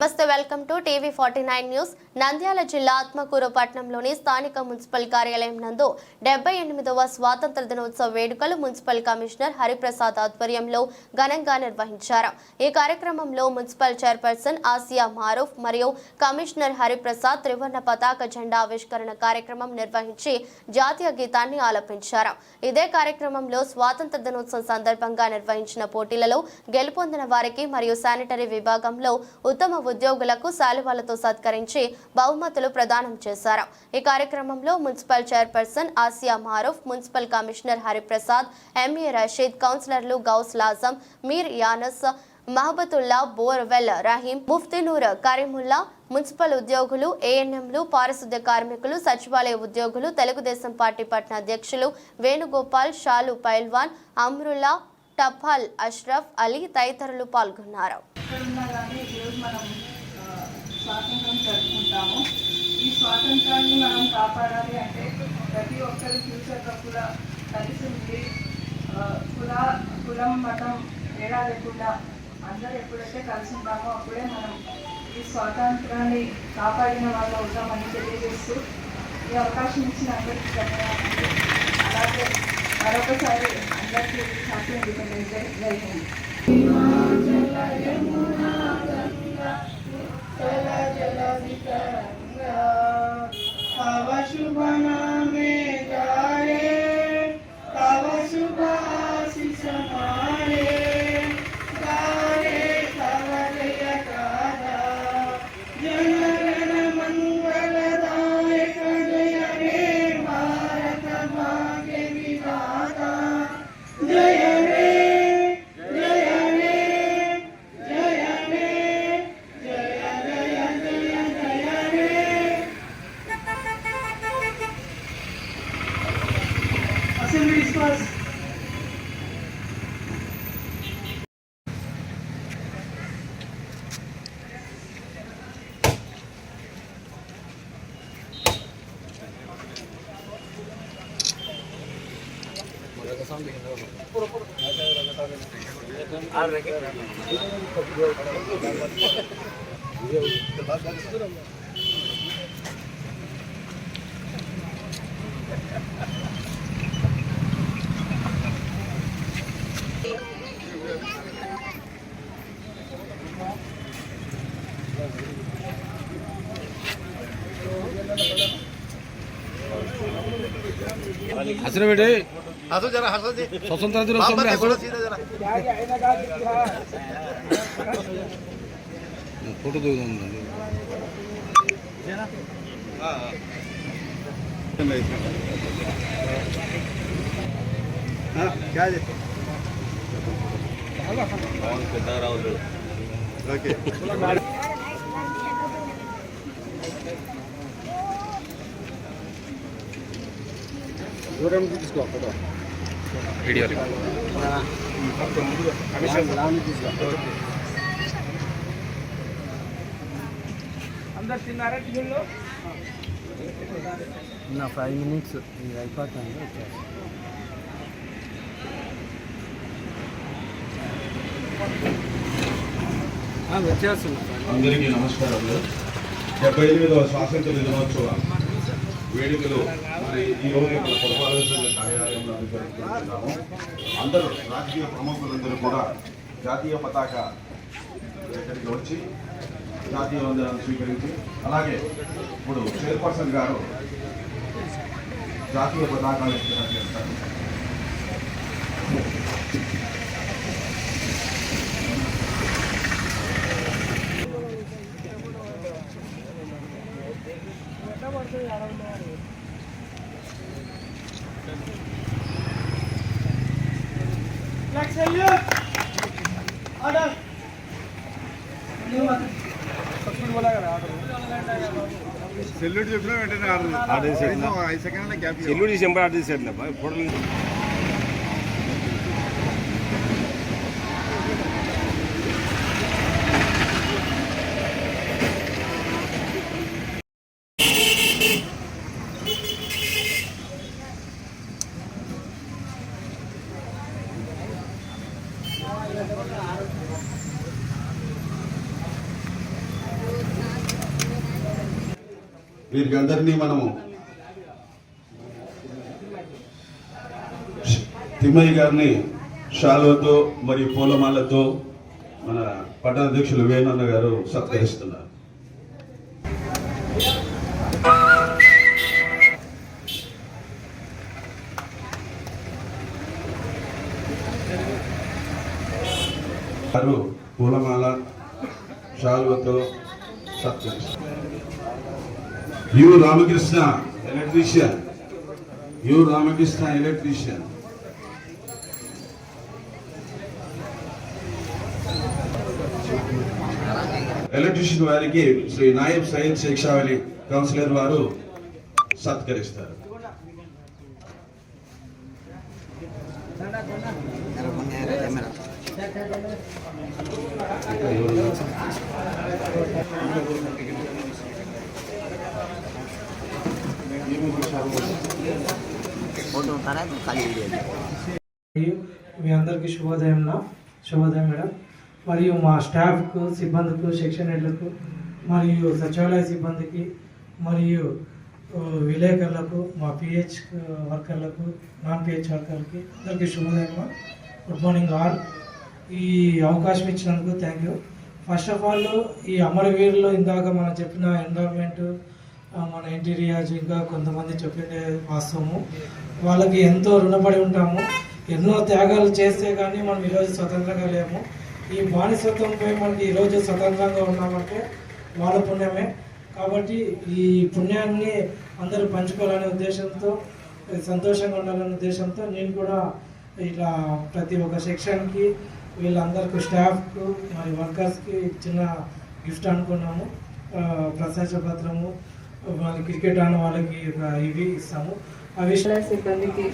నమస్తే welcome to TV forty nine news. Nandyal జిల్లా ఆత్మకూరు పట్టణంలోని స్థానిక మున్సిపల్ కార్యాలయం నందు డెబ్బై ఎనిమిదవ స్వాతంత్ర దినోత్సవ వేడుకలు మున్సిపల్ కమిషనర్ హరిప్రసాద్ ఆధ్వర్యంలో ఘనంగా నిర్వహించారు. ఈ కార్యక్రమంలో మున్సిపల్ చైర్పర్సన్ ఆసియా మారూఫ్ మరియు కమిషనర్ హరిప్రసాద్ త్రివర్ణ పతాక జెండా ఆవిష్కరణ కార్యక్రమం నిర్వహించి జాతీయ గీతాన్ని ఆలపించారు. ఇదే కార్యక్రమంలో స్వాతంత్ర దినోత్సవం సందర్భంగా నిర్వహించిన పోటీలలో గెలుపొందిన వారికి మరియు శానిటరీ విభాగంలో ఉత్తమ ఉద్యోగులకు శాలువాలతో సత్కరించి బహుమతులు ప్రదానం చేశారు. ఈ కార్యక్రమంలో municipal chairperson Asiya Maroof municipal commissioner Hariprasad MA Rasheed కౌన్సిలర్లు Ghouse లాజం Mir anus మహబతుల్లా borewell Rahim Muftinoor Karimulla municipal ఉద్యోగులు ఏఎన్ఎంలు పారిశుద్ధ్య కార్మికులు సచివాలయ ఉద్యోగులు తెలుగుదేశం పార్టీ పట్న అధ్యక్షులు వేణుగోపాల్ షాలు పైల్వాన్ అమ్రుల్లా టఫాల్ అష్రఫ్ అలీ తదితరులు పాల్గొన్నారు ఎక్కడున్నా కానీ ఈరోజు మనం ఆ, స్వాతంత్రం జరుపుకుంటాము ఈ స్వాతంత్రాన్ని మనం కాపాడాలి అంటే ప్రతి ఒక్కరి ఫ్యూచర్లో కూడా కలిసి ఉండి కుల కులం మతం తేడా లేకుండా అందరూ ఎప్పుడైతే కలిసి ఉంటామో అప్పుడే మనం ఈ స్వాతంత్రాన్ని కాపాడిన వాళ్ళు అవుతామని తెలియజేస్తూ ఈ అవకాశం ఇచ్చిన అందరికీ ధన్యవాదాలు. అలాగే మరొకసారి అందరికీ హ్యాపీ ఇండిపెండెన్స్ డే జై హింద్. तव शुभ नामे गाये तव शुभ आशीष गाथा जनगण అసలు పెడే हंसो जरा हंसो जी स्वतंत्र दिवस हमने हंसो जरा फ़ोटो दो जरा हाँ क्या जी कौन किधर आओ ओके వీడియో అందరు తిన్నారా టిఫిన్లో నా ఫైవ్ మినిట్స్ ఇది అయిపోతుంది వచ్చేసి వచ్చేస్తున్నా అందరికీ నమస్కారం డెబ్బై ఎనిమిదవ స్వాతంత్ర దినోత్సవ వేడుకలు మరి ఈ రోజు ఇక్కడ పురపాలక కార్యాలయంలో జరుపుకుంటున్నాము అందరూ రాజకీయ ప్రముఖులందరూ కూడా జాతీయ పతాక ఇక్కడికి వచ్చి జాతీయ వందనాన్ని స్వీకరించి అలాగే ఇప్పుడు చైర్పర్సన్ గారు జాతీయ పతాకాలు ఎత్తున సెల్యూట్ చెప్పినా వెంటనే ఆర్డర్ ఆర్డర్ చేసేయండి. ఐదు సెకండ్ల గ్యాప్ ఎల్లుడి చెంబర్ ఆర్డర్ చేశారు ఫోటోలు వీరికి అందరినీ మనము తిమ్మయ్య గారిని షాల్వతో మరియు పూలమాలతో మన పట్టణ అధ్యక్షులు వేణన్న గారు సత్కరిస్తున్నారు వారు పూలమాల షాల్వతో సత్కరిస్తున్నారు U Ramakrishna electrician U Ramakrishna electrician electrician వారికి శ్రీ నాయబ్ సయ్యద్ శిక్షావళి కౌన్సిలర్ వారు సత్కరిస్తారు ఇంకా ఎవరు? మరియు మీ అందరికీ శుభోదయం శుభోదయం మేడం. మరియు మా స్టాఫ్కు సిబ్బందికు సెక్షన్ హెడ్లకు మరియు సచివాలయ సిబ్బందికి మరియు విలేకరులకు మా పిహెచ్ వర్కర్లకు నాన్ పిహెచ్ వర్కర్లకి అందరికీ శుభోదయం గుడ్ మార్నింగ్ ఆల్. ఈ అవకాశం ఇచ్చినందుకు thank you. First of all ఈ అమరవీరులో ఇందాక మనం చెప్పిన ఎన్విరాన్మెంట్ మన ఎన్టీ రియాజ్ ఇంకా కొంతమంది చెప్పిండే వాస్తవము. వాళ్ళకి ఎంతో రుణపడి ఉంటాము. ఎన్నో త్యాగాలు చేస్తే కానీ మనం ఈరోజు స్వతంత్రంగా లేము. ఈ బానిసత్వంపై మనకి ఈరోజు స్వతంత్రంగా ఉన్నామంటే వాళ్ళ పుణ్యమే. కాబట్టి ఈ పుణ్యాన్ని అందరూ పంచుకోవాలనే ఉద్దేశంతో సంతోషంగా ఉండాలనే ఉద్దేశంతో నేను కూడా ఇట్లా ప్రతి ఒక్క సెక్షన్కి వీళ్ళందరికీ స్టాఫ్కు మరి వర్కర్స్కి చిన్న గిఫ్ట్ అనుకున్నాము. ఆ, ప్రశంస పత్రము వాళ్ళకి క్రికెట్ ఆడిన వాళ్ళకి ఇవి ఇస్తాము. ఆ సిబ్బందికి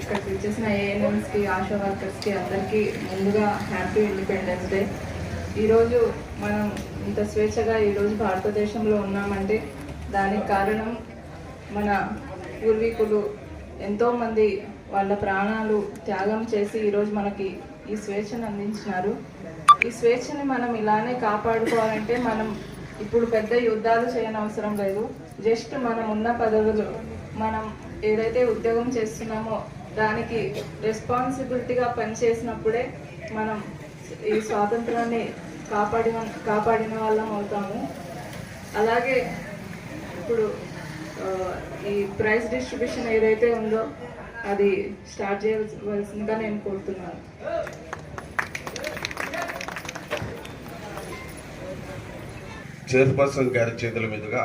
ఇక్కడ వచ్చేసిన ఏఎన్ఎంస్కి ఆశా వర్కర్స్కి అందరికీ ముందుగా హ్యాపీ ఇండిపెండెన్స్ డే. ఈరోజు మనం ఇంత స్వేచ్ఛగా ఈరోజు భారతదేశంలో ఉన్నామంటే దానికి కారణం మన పూర్వీకులు ఎంతోమంది వాళ్ళ ప్రాణాలు త్యాగం చేసి ఈరోజు మనకి ఈ స్వేచ్ఛను అందించినారు. ఈ స్వేచ్ఛని మనం ఇలానే కాపాడుకోవాలంటే మనం ఇప్పుడు పెద్ద యుద్ధాలు చేయనవసరం లేదు. జస్ట్ మనం ఉన్న పదవులు మనం ఏదైతే ఉద్యోగం చేస్తున్నామో దానికి రెస్పాన్సిబిలిటీగా పనిచేసినప్పుడే మనం ఈ స్వాతంత్రాన్ని కాపాడిన కాపాడిన వాళ్ళం అవుతాము. అలాగే ఇప్పుడు ఈ ప్రైజ్ డిస్ట్రిబ్యూషన్ ఏదైతే ఉందో అది స్టార్ట్ చేయవలసిందిగా నేను కోరుతున్నాను. చైర్పర్సన్ గారి చేతుల మీదుగా